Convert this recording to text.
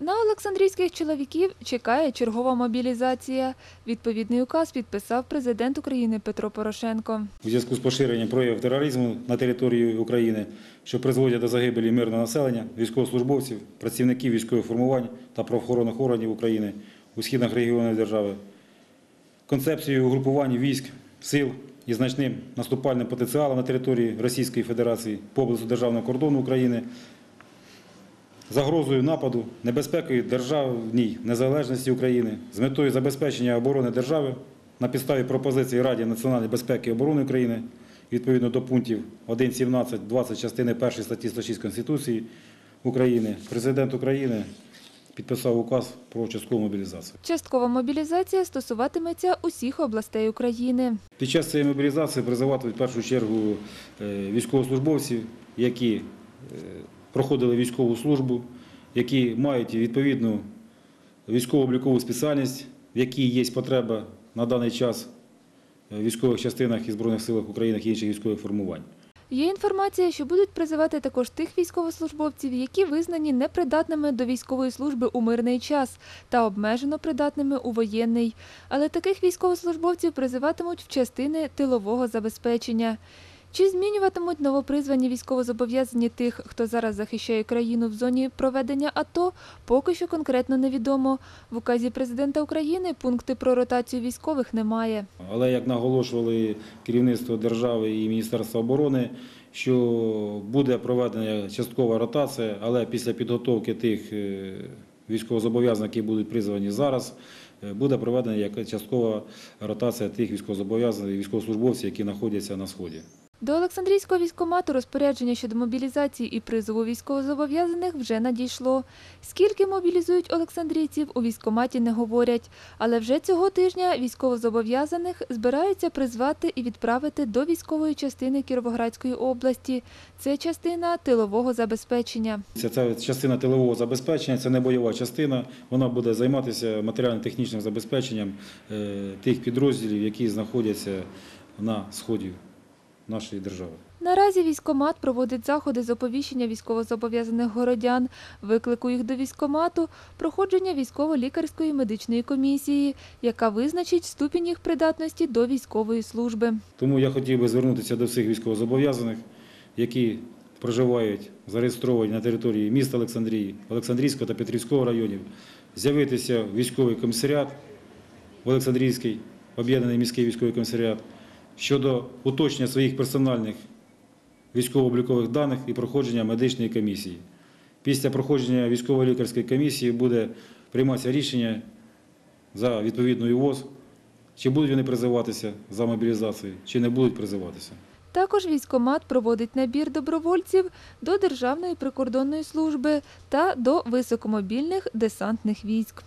На Олександрійських чоловіків чекає чергова мобілізація. Відповідний указ підписав президент України Петро Порошенко. у зв'язку з поширенням проявів тероризму на території України, що призводять до загибелі мирного населення, військовослужбовців, працівників військових формувань та правоохоронних органів України у східних регіонах держави, концепцією угрупування військ, сил і значним наступальним потенціалом на території Російської Федерації поблизу державного кордону України, загрозою нападу, небезпекою державній незалежності України з метою забезпечення оборони держави на підставі пропозиції Раді національної безпеки і оборони України відповідно до пунктів 1.17, 20 частини 1 статті 106 Конституції України, президент України підписав указ про часткову мобілізацію. Часткова мобілізація стосуватиметься усіх областей України. Під час цієї мобілізації призиватимуть в першу чергу е, військовослужбовців, які е, проходили військову службу, які мають відповідну військово-облікову спеціальність, в якій є потреба на даний час в військових частинах і Збройних силах України і інших військових формувань. Є інформація, що будуть призивати також тих військовослужбовців, які визнані непридатними до військової служби у мирний час та обмежено придатними у воєнний. Але таких військовослужбовців призиватимуть в частини тилового забезпечення. Чи змінюватимуть новопризвані військовозобов'язані тих, хто зараз захищає країну в зоні проведення АТО, поки що конкретно невідомо. В указі президента України пункти про ротацію військових немає. Але як наголошували керівництво держави і Міністерства оборони, що буде проведена часткова ротація, але після підготовки тих е, військовозобов'язаних, які будуть призвані зараз, е, буде проведена часткова ротація тих військовозобов'язаних і військовослужбовців, які знаходяться на сході. До Олександрійського військкомату розпорядження щодо мобілізації і призову військовозобов'язаних вже надійшло. Скільки мобілізують олександрійців, у військкоматі не говорять. Але вже цього тижня військовозобов'язаних збираються призвати і відправити до військової частини Кіровоградської області. Це частина тилового забезпечення. Ця, ця частина тилового забезпечення, це не бойова частина. Вона буде займатися матеріально-технічним забезпеченням е, тих підрозділів, які знаходяться на сході нашої держави. Наразі військкомат проводить заходи з оповіщення військовозобов'язаних городян, виклику їх до військкомату, проходження військово-лікарської медичної комісії, яка визначить ступінь їх придатності до військової служби. Тому я хотів би звернутися до всіх військовозобов'язаних, які проживають зареєстровані на території міста Олександрії, Олександрійського та Петрівського районів, з'явитися в військовий комісаріат в Олександрійський, об'єднаний міський військовий комісаріат щодо уточнення своїх персональних військово-облікових даних і проходження медичної комісії. Після проходження військово-лікарської комісії буде прийматися рішення за відповідною ВОЗ, чи будуть вони призиватися за мобілізацію, чи не будуть призиватися. Також військкомат проводить набір добровольців до Державної прикордонної служби та до високомобільних десантних військ.